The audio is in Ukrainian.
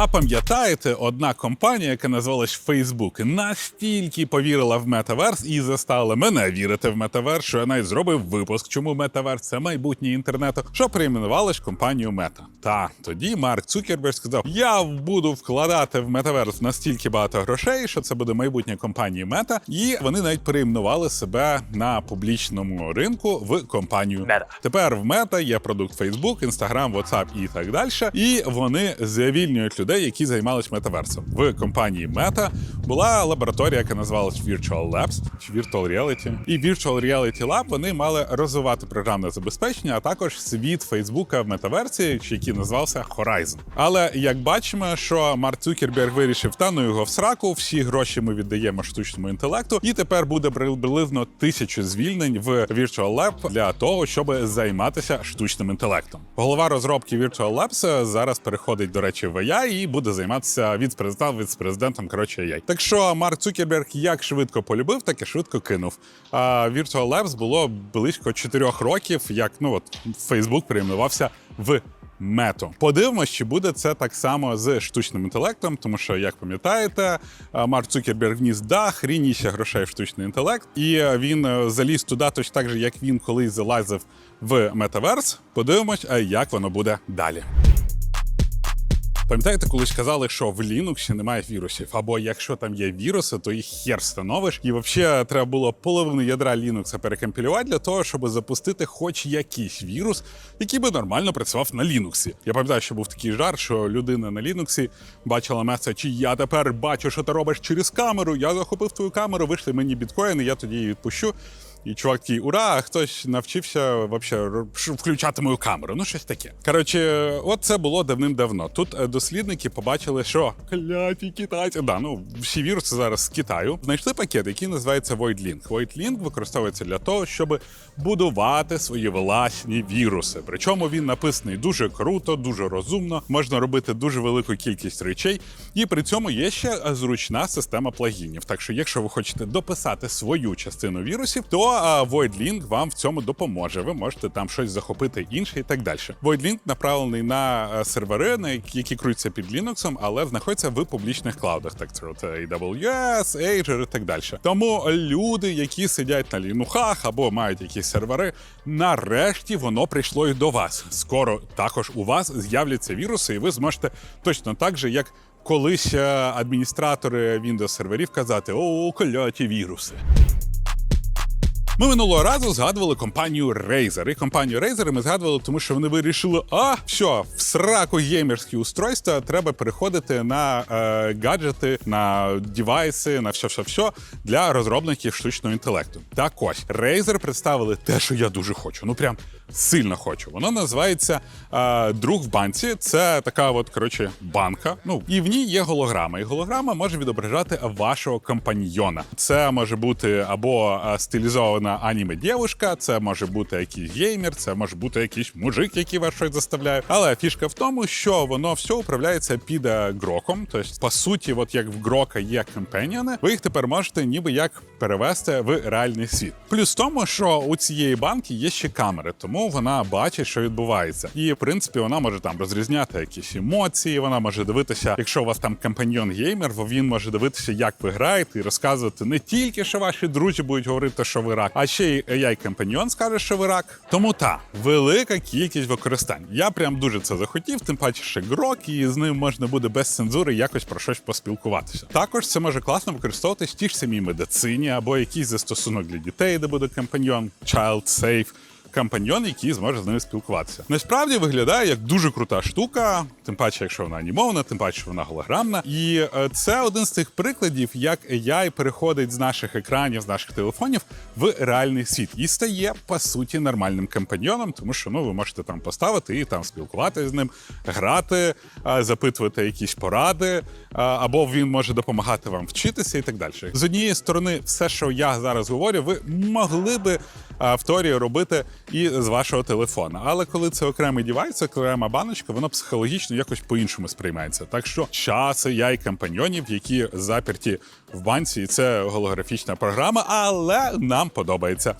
А пам'ятаєте, одна компанія, яка називалась Facebook, настільки повірила в метаверс і заставила мене вірити в метаверс, що я навіть зробив випуск, чому метаверс це майбутнє інтернету, що перейменували ж компанію Мета. Та тоді Марк Цукерберг сказав: Я буду вкладати в метаверс настільки багато грошей, що це буде майбутнє компанії Мета, і вони навіть перейменували себе на публічному ринку в компанію Мета. Тепер в мета є продукт Facebook, Instagram, WhatsApp і так далі. І вони завільнюють людей, які займались метаверсом. В компанії Мета була лабораторія, яка називалась Virtual Labs чи Virtual Reality. І Virtual Reality Lab вони мали розвивати програмне забезпечення, а також світ Фейсбука в метаверсі, який називався Horizon. Але як бачимо, що Марк Цукерберг вирішив, та ну його в сраку, всі гроші ми віддаємо штучному інтелекту, і тепер буде приблизно тисячу звільнень в Virtual Lab для того, щоб займатися штучним інтелектом. Голова розробки Virtual Labs зараз переходить, до речі, в AI і буде займатися віцпрезидентом, віцпрезидентом, коротше, AI. Так що Марк Цукерберг як швидко полюбив, так і швидко кинув. А Virtual Labs було близько 4 років, як ну от Facebook перейменувався в Мету. Подивимось, чи буде це так само з штучним інтелектом, тому що, як пам'ятаєте, Марк Цукерберг вніс дах, рініще грошей в штучний інтелект, і е, він е, заліз туди, точно так же, як він колись залазив в метаверс. Подивимось, як воно буде далі. Пам'ятаєте, колись казали, що в Linux немає вірусів, або якщо там є віруси, то їх хер встановиш. І взагалі треба було половину ядра Linux перекомпілювати для того, щоб запустити хоч якийсь вірус, який би нормально працював на Linux. Я пам'ятаю, що був такий жар, що людина на Linux бачила меседж, я тепер бачу, що ти робиш через камеру. Я захопив твою камеру, вийшли мені біткоїни, я тоді її відпущу. І чувак такий, ура, хтось навчився вообще включати мою камеру. Ну, щось таке. Коротше, от це було давним-давно. Тут е, дослідники побачили, що кляті китайці. Да, ну всі віруси зараз з Китаю. Знайшли пакет, який називається VoidLink. VoidLink використовується для того, щоб будувати свої власні віруси. Причому він написаний дуже круто, дуже розумно. Можна робити дуже велику кількість речей, і при цьому є ще зручна система плагінів. Так що, якщо ви хочете дописати свою частину вірусів, то а, VoidLink вам в цьому допоможе. Ви можете там щось захопити інше і так далі. VoidLink направлений на е, сервери, на які, крутяться під Linux, але знаходяться в публічних клаудах. Так це от AWS, Azure і так далі. Тому люди, які сидять на лінухах або мають якісь сервери, нарешті воно прийшло і до вас. Скоро також у вас з'являться віруси, і ви зможете точно так же, як колись е, адміністратори Windows серверів казати: о, кляті віруси. Ми минулого разу згадували компанію Razer. І компанію Razer ми згадували, тому що вони вирішили, а все, в сраку геймерські устройства треба переходити на е, гаджети, на дівайси, на все, все, все для розробників штучного інтелекту. Так ось Razer представили те, що я дуже хочу. Ну прям сильно хочу. Воно називається е, друг в банці. Це така, от коротше, банка. Ну і в ній є голограма. І голограма може відображати вашого компаньйона. Це може бути або е, стилізована аніме дівушка, це може бути якийсь геймер, це може бути якийсь мужик, який вас щось заставляє. Але фішка в тому, що воно все управляється під е, гроком. Тобто, по суті, от як в грока є компаньйони, ви їх тепер можете ніби як перевести в реальний світ. Плюс в тому, що у цієї банки є ще камери, тому вона бачить, що відбувається. І в принципі вона може там розрізняти якісь емоції. Вона може дивитися, якщо у вас там компаньйон геймер, він може дивитися, як ви граєте, і розказувати не тільки, що ваші друзі будуть говорити, що ви рак, а ще й ai компаньйон скаже, що ви рак. Тому та велика кількість використань. Я прям дуже це захотів, тим паче ще грок, і з ним можна буде без цензури якось про щось поспілкуватися. Також це може класно використовуватись в тій ж самій медицині або якийсь застосунок для дітей, де буде компаньйон, child safe. Компаньйон, який зможе з ними спілкуватися. Насправді виглядає як дуже крута штука, тим паче, якщо вона анімована, тим паче вона голограмна. І е, це один з тих прикладів, як AI переходить з наших екранів, з наших телефонів в реальний світ і стає по суті нормальним компаньйоном, тому що ну ви можете там поставити і там спілкуватися з ним, грати, е, запитувати якісь поради, е, або він може допомагати вам вчитися і так далі. З однієї сторони, все, що я зараз говорю, ви могли би в теорії робити і з вашого телефона. Але коли це окремий дівайс, окрема баночка, воно психологічно якось по-іншому сприймається. Так що часи я і компаньйонів, які заперті в банці, і це голографічна програма, але нам подобається.